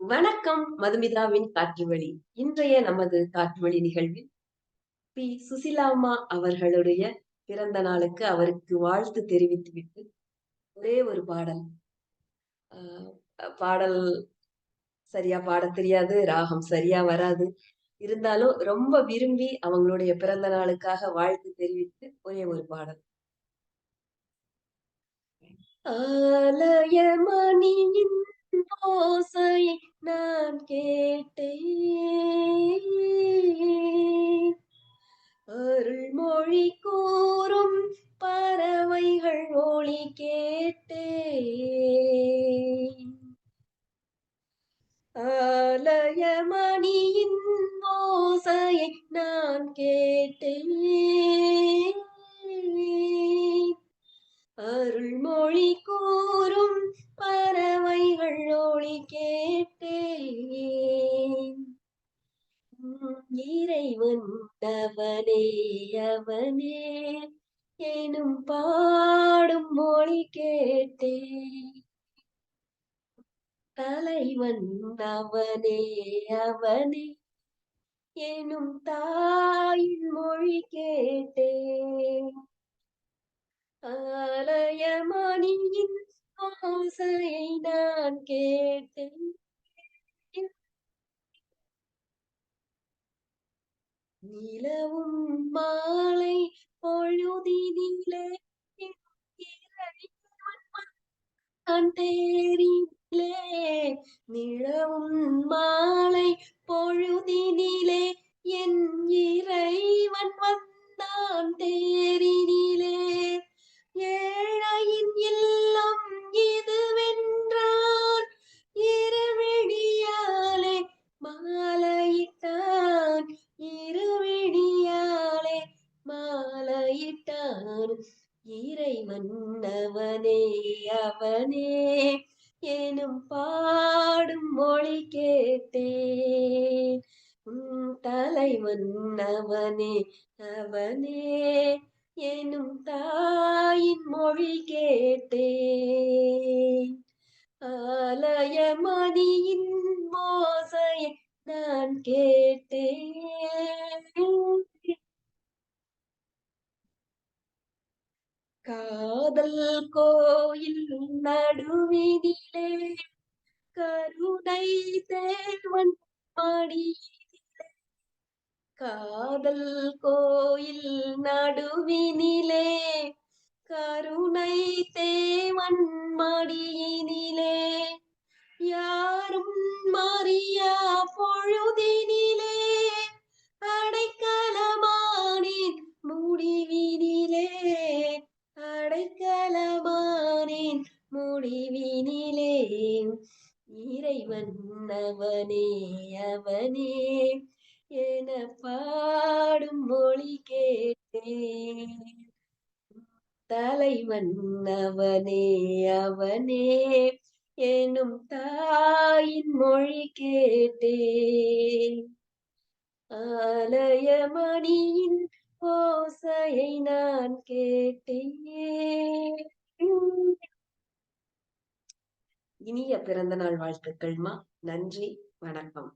வணக்கம் மதுமிதாவின் காற்று வழி. இன்றைய நமது காற்று வழி நிகழ்வில் பி. சுசிலாமா அவர்களுடைய பிறந்த நாளுக்கு அவருக்கு வாழ்த்து தெரிவித்துவிட்டு ஒரே ஒரு பாடல். பாடல் சரியா பாட தெரியாது ராகம் சரியா வராது. இருந்தாலும் ரொம்ப விரும்பி அவங்களுடைய பிறந்த நாளுக்காக வாழ்த்து தெரிவித்து ஒரே ஒரு பாடல். ஆலயமணியின் ஓசையை நான் கேட்டேன். அருள்மொழி கூறும் பறவைகள் ஒளி கேட்டேன். ஆலயமணியின் ஓசையை நான் கேட்டேன். இறைவன் அவனே அவனே. எனும் பாடும் மொழி கேட்டே. தலைவன் அவனே அவனே. எனும் தாயின் மொழி கேட்டே. ஆலய நிலவும் மாலை பொழுதினிலே நான் தேரிலே நிலவும் மாலை இறை மன்னவனே அவனே. எனும் பாடும் மொழி கேட்டேன். உன் தலைவன் அவனே அவனே. எனும் தாயின் மொழி கேட்டேன். ஆலயமணியின் மோசையை நான் கேட்டேன். காதல் கோயில் நடுவிதிலே கருணை தேவன் மடியிலே காதல் கோயில் நடுவினிலே கருணை தேவன் மடியினிலே முடிவினிலே இறைவன் அவனே அவனே என பாடும் மொழி கேட்டேன். தலைவன் அவனே அவனே எனும் தாயின் மொழி கேட்டேன். ஆலயமணியின் ஓசையை நான் கேட்டேன். இனிய பிறந்தநாள் வாழ்த்துக்கள்மா. நன்றி வணக்கம்.